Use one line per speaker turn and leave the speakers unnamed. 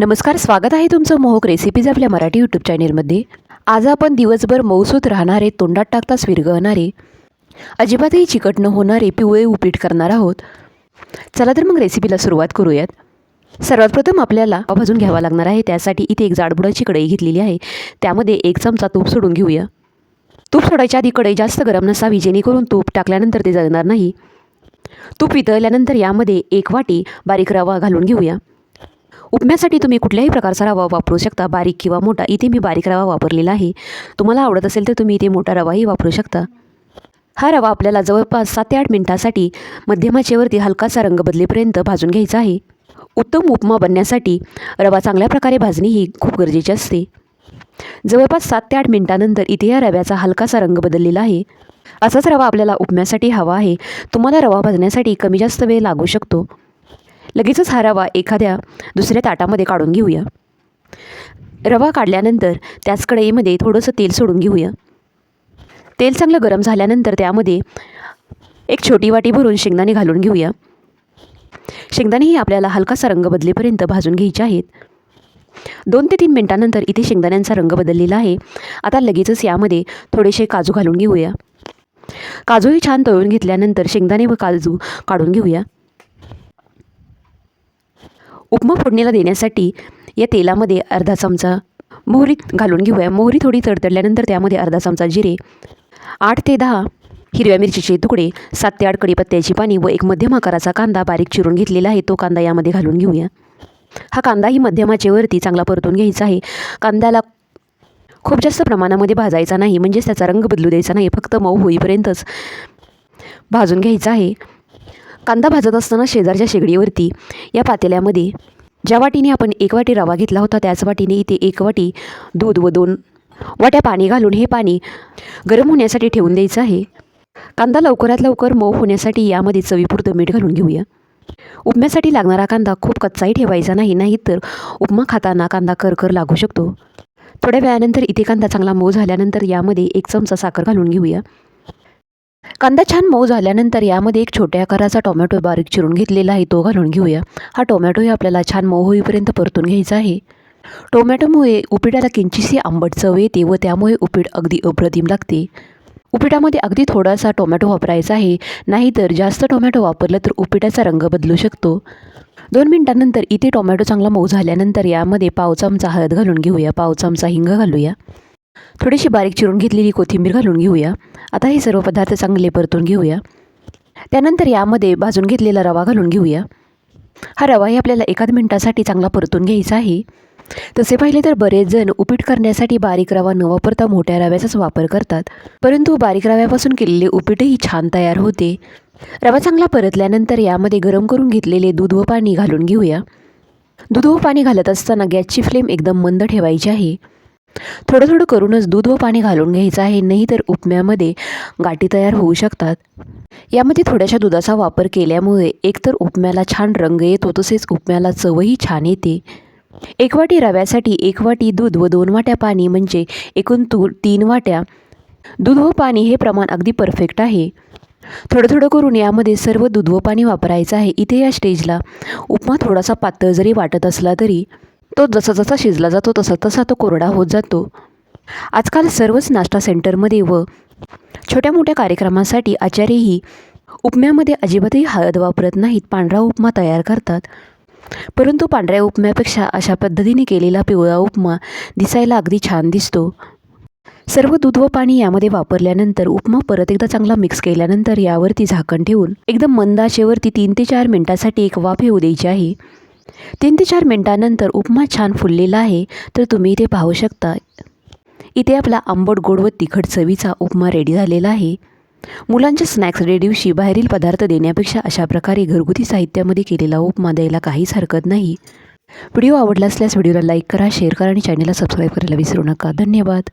नमस्कार स्वागत आहे तुमचं मोहक रेसिपीज आपल्या मराठी यूट्यूब चॅनेलमध्ये आज आपण दिवसभर मौसूत राहणारे तोंडात टाकताच विरघळणारे अजिबातही चिकट न होणारे पिवळे उपीट करणार आहोत. चला तर मग रेसिपीला सुरुवात करूयात. सर्वात प्रथम आपल्याला भाजून घ्यावा लागणार आहे. त्यासाठी इथे एक जाडबुडाची कढई घेतलेली आहे. त्यामध्ये एक चमचा तूप सोडून घेऊया. तूप सोडायच्या आधी कढई जास्त गरम नसावी जेणेकरून तूप टाकल्यानंतर ते जळणार नाही. तूप वितळल्यानंतर यामध्ये एक वाटी बारीक रवा घालून घेऊया. उपम्यासाठी तुम्ही कुठल्याही प्रकारचा रवा वापरू शकता. बारीक किंवा मोठा इथे मी बारीक रवा वापरलेला आहे. तुम्हाला आवडत असेल तर तुम्ही इथे मोठा रवाही वापरू शकता. हा रवा आपल्याला जवळपास सात ते आठ मिनिटासाठी मध्यमाचेवरती हलकासा रंग बदलेपर्यंत भाजून घ्यायचा आहे. उत्तम उपमा बनण्यासाठी रवा चांगल्या प्रकारे भाजणे ही खूप गरजेची असते. जवळपास सात ते आठ मिनिटानंतर इथे या रव्याचा हलकासा रंग बदललेला आहे. असाच रवा आपल्याला उपम्यासाठी हवा आहे. तुम्हाला रवा भाजण्यासाठी कमी जास्त वेळ लागू शकतो. लगेचच हा रवा एखाद्या दुसऱ्या ताटामध्ये काढून घेऊया. रवा काढल्यानंतर त्याच कढईमध्ये थोडंसं तेल सोडून घेऊया. तेल चांगलं गरम झाल्यानंतर त्यामध्ये एक छोटी वाटी भरून शेंगदाणे घालून घेऊया. शेंगदाणेही आपल्याला हलकासा रंग बदलेपर्यंत भाजून घ्यायचे आहेत. दोन ते तीन मिनटानंतर इथे शेंगदाण्यांचा रंग बदललेला आहे. आता लगेचच यामध्ये थोडेसे काजू घालून घेऊया. काजूही छान तळून घेतल्यानंतर शेंगदाणे व काजू काढून घेऊया. उपमा फोडणीला देण्यासाठी या तेलामध्ये अर्धा चमचा मोहरी घालून घेऊया. मोहरी थोडी तडतडल्यानंतर त्यामध्ये अर्धा चमचा जिरे आठ ते दहा हिरव्या मिरचीचे तुकडे सात ते आठ कडीपत्त्याची पाणी व एक मध्यम आकाराचा कांदा बारीक चिरून घेतलेला आहे. तो कांदा यामध्ये घालून घेऊया. हा कांदाही मध्यमाचेवरती चांगला परतून घ्यायचा आहे. कांद्याला खूप जास्त प्रमाणामध्ये भाजायचा नाही म्हणजेच त्याचा रंग बदलू द्यायचा नाही. फक्त मऊ होईपर्यंतच भाजून घ्यायचा आहे. कांदा भाजत असताना शेजारच्या शेगडीवरती या पातेल्यामध्ये. ज्या वाटीने आपण एक वाटी रवा घेतला होता त्याच वाटीने इथे एक वाटी दूध व दोन वाट्या पाणी घालून हे पाणी गरम होण्यासाठी ठेवून द्यायचं आहे. कांदा लवकरात लवकर मऊ होण्यासाठी यामध्ये चवीपुरतं मीठ घालून घेऊया. उपम्यासाठी लागणारा कांदा खूप कच्चाही ठेवायचा नाही नाहीतर उपमा खाताना कांदा करकर लागू शकतो. थोड्या वेळानंतर इथे कांदा चांगला मऊ झाल्यानंतर यामध्ये एक चमचा साखर घालून घेऊया. कांदा छान मऊ झाल्यानंतर यामध्ये एक छोट्या आकाराचा टोमॅटो बारीक चिरून घेतलेला आहे तो घालून घेऊया. हा टोमॅटोही आपल्याला छान मऊ होईपर्यंत परतून घ्यायचा आहे. टोमॅटोमुळे उपिटाला किंचितशी आंबट चव येते व त्यामुळे उपीट अगदी अप्रतिम लागते. उपिटामध्ये अगदी थोडासा टोमॅटो वापरायचा आहे नाहीतर जास्त टोमॅटो वापरलं तर उपिटाचा रंग बदलू शकतो. दोन मिनटानंतर इथे टोमॅटो चांगला मऊ झाल्यानंतर यामध्ये पाव चमचा हळद घालून घेऊया. पाव चमचा हिंग घालूया. थोडीशी बारीक चिरून घेतलेली कोथिंबीर घालून घेऊया. आता हे सर्व पदार्थ चांगले परतून घेऊया. त्यानंतर यामध्ये भाजून घेतलेला रवा घालून घेऊया. हा रवाही आपल्याला एकाद मिनटासाठी चांगला परतून घ्यायचा आहे. तसे पाहिले तर बरेच जण उपीट करण्यासाठी बारीक रवा न वापरता मोठ्या रव्याचाच वापर करतात. परंतु बारीक रव्यापासून केलेले उपीटही छान तयार होते. रवा चांगला परतल्यानंतर यामध्ये गरम करून घेतलेले दूध व पाणी घालून घेऊया. दूध व पाणी घालत असताना गॅसची फ्लेम एकदम मंद ठेवायची आहे. थोडं थोडं करूनच दूध व पाणी घालून घ्यायचं आहे. नाही तर उपम्यामध्ये गाठी तयार होऊ शकतात. यामध्ये थोड्याशा दुधाचा वापर केल्यामुळे एकतर उपम्याला छान रंग येतो तसेच उपम्याला चवही छान येते. एक वाटी रव्यासाठी एक वाटी दूध व दोन वाट्या पाणी म्हणजे एकूण तू तीन वाट्या दूध व पाणी हे प्रमाण अगदी परफेक्ट आहे. थोडं थोडं करून यामध्ये सर्व दूध व पाणी वापरायचं आहे. इथे या स्टेजला उपमा थोडासा पातळ जरी वाटत असला तरी तो जसा जसा शिजला जातो तसा तसा तो कोरडा होत जातो. आजकाल सर्वच नाश्ता सेंटरमध्ये व छोट्या मोठ्या कार्यक्रमासाठी आचार्यही उपम्यामध्ये अजिबातही हळद वापरत नाहीत पांढरा उपमा तयार करतात. परंतु पांढऱ्या उपम्यापेक्षा अशा पद्धतीने केलेला पिवळा उपमा दिसायला अगदी छान दिसतो. सर्व दूध व पाणी यामध्ये वापरल्यानंतर उपमा परत एकदा चांगला मिक्स केल्यानंतर यावरती झाकण ठेवून एकदम मंद आचेवरती तीन ते चार मिनटासाठी एक वाफ येऊ द्यायची आहे. तीन ते चार मिनटानंतर उपमा छान फुललेला आहे तर तुम्ही इथे पाहू शकता. इथे आपला आंबट गोड व तिखट चवीचा उपमा रेडी झालेला आहे. मुलांच्या स्नॅक्स डे दिवशी बाहेरील पदार्थ देण्यापेक्षा अशा प्रकारे घरगुती साहित्यामध्ये केलेला उपमा द्यायला काहीच हरकत नाही. व्हिडिओ आवडला असल्यास व्हिडिओला लाईक करा शेअर करा आणि चॅनलला सबस्क्राईब करायला विसरू नका. धन्यवाद.